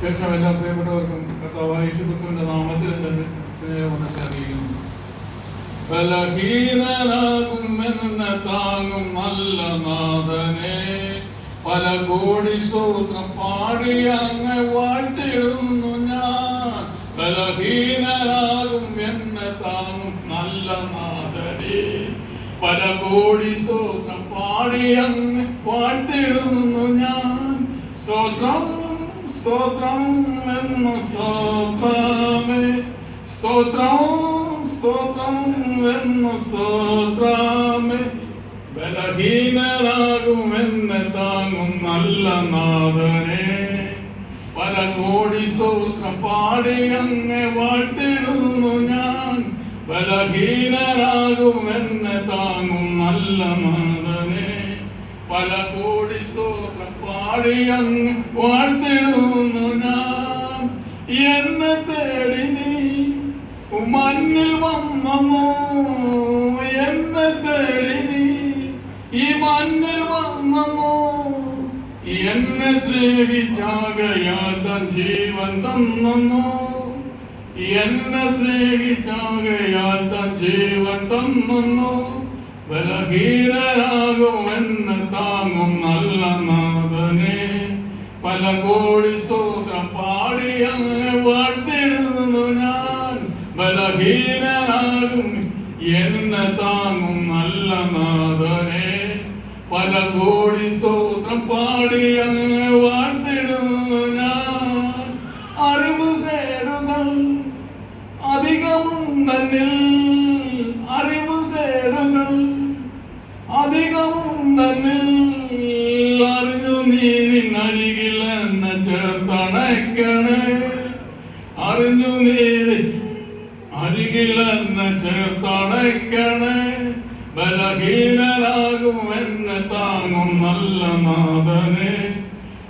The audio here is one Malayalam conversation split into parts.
ശേഷം എല്ലാ പ്രിയപ്പെട്ടവർക്കും കർത്താവായ നാമത്തിൽ എന്റെ സ്നേഹമൊക്കെ അറിയിക്കുന്നു. പല കോടി സ്തോത്രം പാടി അങ്ങ് വാഴ്ത്തിടുന്നു ഞാൻ. ബലഹീനനാകും എന്നെ താങ്ങും നല്ല നാഥനെ. പല കോടി സ്തോത്രം പാടി അങ്ങ് വാഴ്ത്തിടുന്നു ഞാൻ. സ്തോത്രം സ്തോത്രം എന്ന് സ്തോത്രമേ. സ്തോത്രം സ്തോത്രം എന്ന് സ്തോത്രമേ. ബലഹീനരാകും എന്നെ താങ്ങും നല്ല നാഥനെ. പല കോടി സ്തോത്രം പാടി അങ്ങെ വാഴ്ത്തിടുന്നു ഞാൻ. ബലഹീനരാകും എന്നെ താങ്ങും നല്ല നാഥനെ. പല കോടി സ്തോത്രം പാടി അങ്ങ് വാഴ്ത്തിടുന്നു ഞാൻ. എന്നെ തേടി നീ മണ്ണിൽ വന്നമോ? എന്നെ തേടി നീ ഈ മണ്ണിൽ വന്നമോ? എന്നെ സ്നേഹിച്ചാകയാൽ തൻ ജീവൻ തന്നമോ? എന്നെ സ്നേഹിച്ചാകയാൽ തൻ ജീവൻ തന്നോ ബലഹീനരാകും താങ്ങും നല്ല നാഥനെ പല കോടി സ്തോത്രം പാടി അങ്ങനെ വാഴ്ത്തിടുന്നു ഞാൻ. ബലഹീനനാകും എന്നെ താങ്ങും നല്ല നാഥനെ. പല കോടി സ്തോത്രം പാടി അങ്ങനെ വാഴ്ത്തിടുന്നു ഞാൻ. അറിവ് കേടുകൾ അധികമുണ്ടെന്നിൽ അറിവ് കേടുകൾ അധികമുണ്ടെന്നിൽ അറിഞ്ഞു നീ നിന്നരികിൽ എന്നെ ചേർത്തണയ്ക്കണേ. അറിഞ്ഞു നീ അരികിൽ എന്നെ ചേർത്തണയ്ക്കണേ. ബലഹീനരാകും എന്നെ താങ്ങും നല്ല നാഥനെ.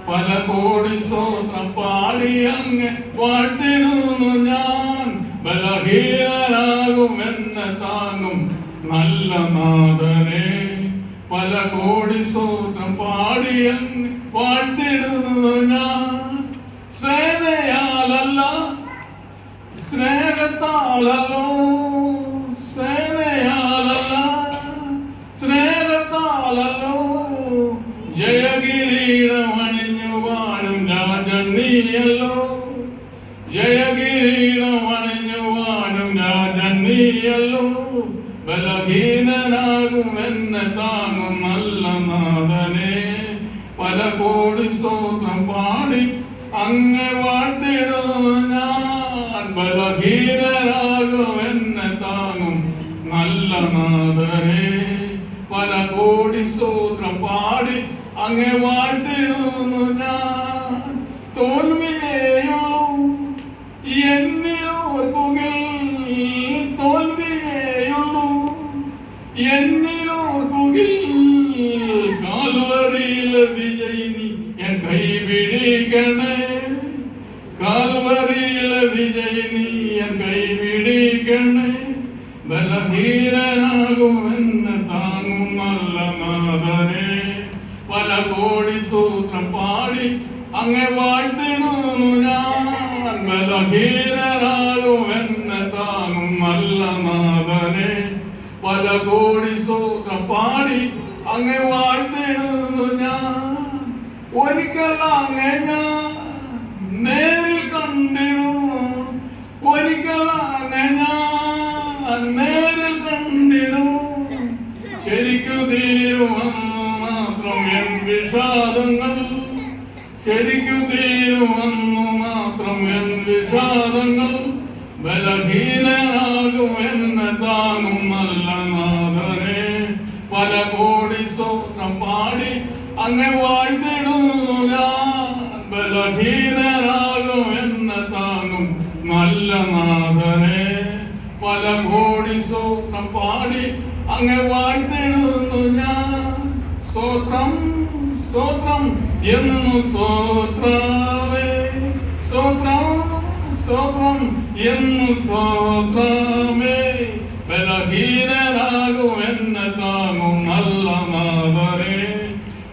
പല കോടി സ്തോത്രം പാടി അങ്ങ് വാഴ്ത്തിടുന്നു ഞാൻ. ബലഹീനരാകും എന്നെ താങ്ങും നല്ല നാഥനെ. പല കോടി അങ്ങ് വാഴ്ത്തിടുന്നു ഞാൻ സേനയാലല്ല സ്നേഹത്താലല്ലോ. സേനയാലല്ല സ്നേഹത്താലല്ലോ. ജയകിരീടം അണിഞ്ഞു വാഴും രാജൻ നീയല്ലോ വാഴും രാജൻ നീയല്ലോ ബലഹീനനാകും എന്നെ താങ്ങും നല്ല നാഥനെ. പല കോടി സ്തോത്രം പാടി അങ്ങ് വാഴ്ത്തിടുന്നു ഞാൻ. താങ്ങും നല്ല പല കോടി സ്തോത്രം പാടി അങ്ങ് വാഴ്ത്തിടുന്നു ഞാൻ. തോൽവിയേയുള്ളൂ എന്നെ താങ്ങും നല്ല നാഥനെ. പല കോടി സൂത്രം പാടി അങ്ങെ വാഴ്ത്തിടുന്നു ഞാൻ. ബലഹീനനാകും എന്നെ താങ്ങും നല്ല നാഥനെ. പല കോടി സൂത്രം പാടി അങ്ങെ വാഴ്ത്തിടുന്നു ഞാൻ. ഒരിക്കൽ അങ്ങെ ഞാൻ നേരിൽ കണ്ടിടും ഒരിക്കൽ അങ്ങെ ഞാൻ നേരിൽ കണ്ടിടും ശരിക്കു തീരുമെന്ന് മാത്രം എൻ വിഷാദങ്ങൾ. ശരിക്കു തീരുമെന്നു മാത്രം എൻ വിഷാദങ്ങൾ. ബലഹീനനാകും എന്നെ താങ്ങും നല്ല നാഥനെ. പല കോടി സ്തോത്രം പാടി അങ്ങെ വാഴ്ത്തിടുന്നു ഞാൻ. ബലഹീനനാകും എന്നെ താങ്ങും നല്ല സ്തോത്രം പാടി. അങ്ങ് വാഴ്ത്തിടുന്നു ഞാൻ. സ്തോത്രം സ്തോത്രം എന്നു സ്തോത്രാവേ. സ്തോത്രം സ്തോത്രം എന്നു സ്തോത്രമേ. ബലഹീനരാകും എന്നെ താങ്ങും നല്ല നാഥരെ.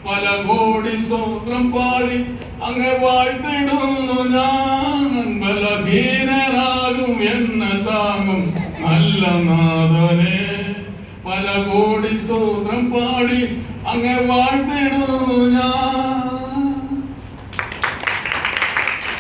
പല കോടി സ്തോത്രം പാടി. അങ്ങ് വാഴ്ത്തിടുന്നു ഞാൻ. ബലഹീനരാകും എന്നെ താങ്ങും നല്ല നാഥനെ പല കോടി സ്തോത്രം പാടി അങ്ങ് വാഴ്ത്തിടുന്നു ഞാൻ.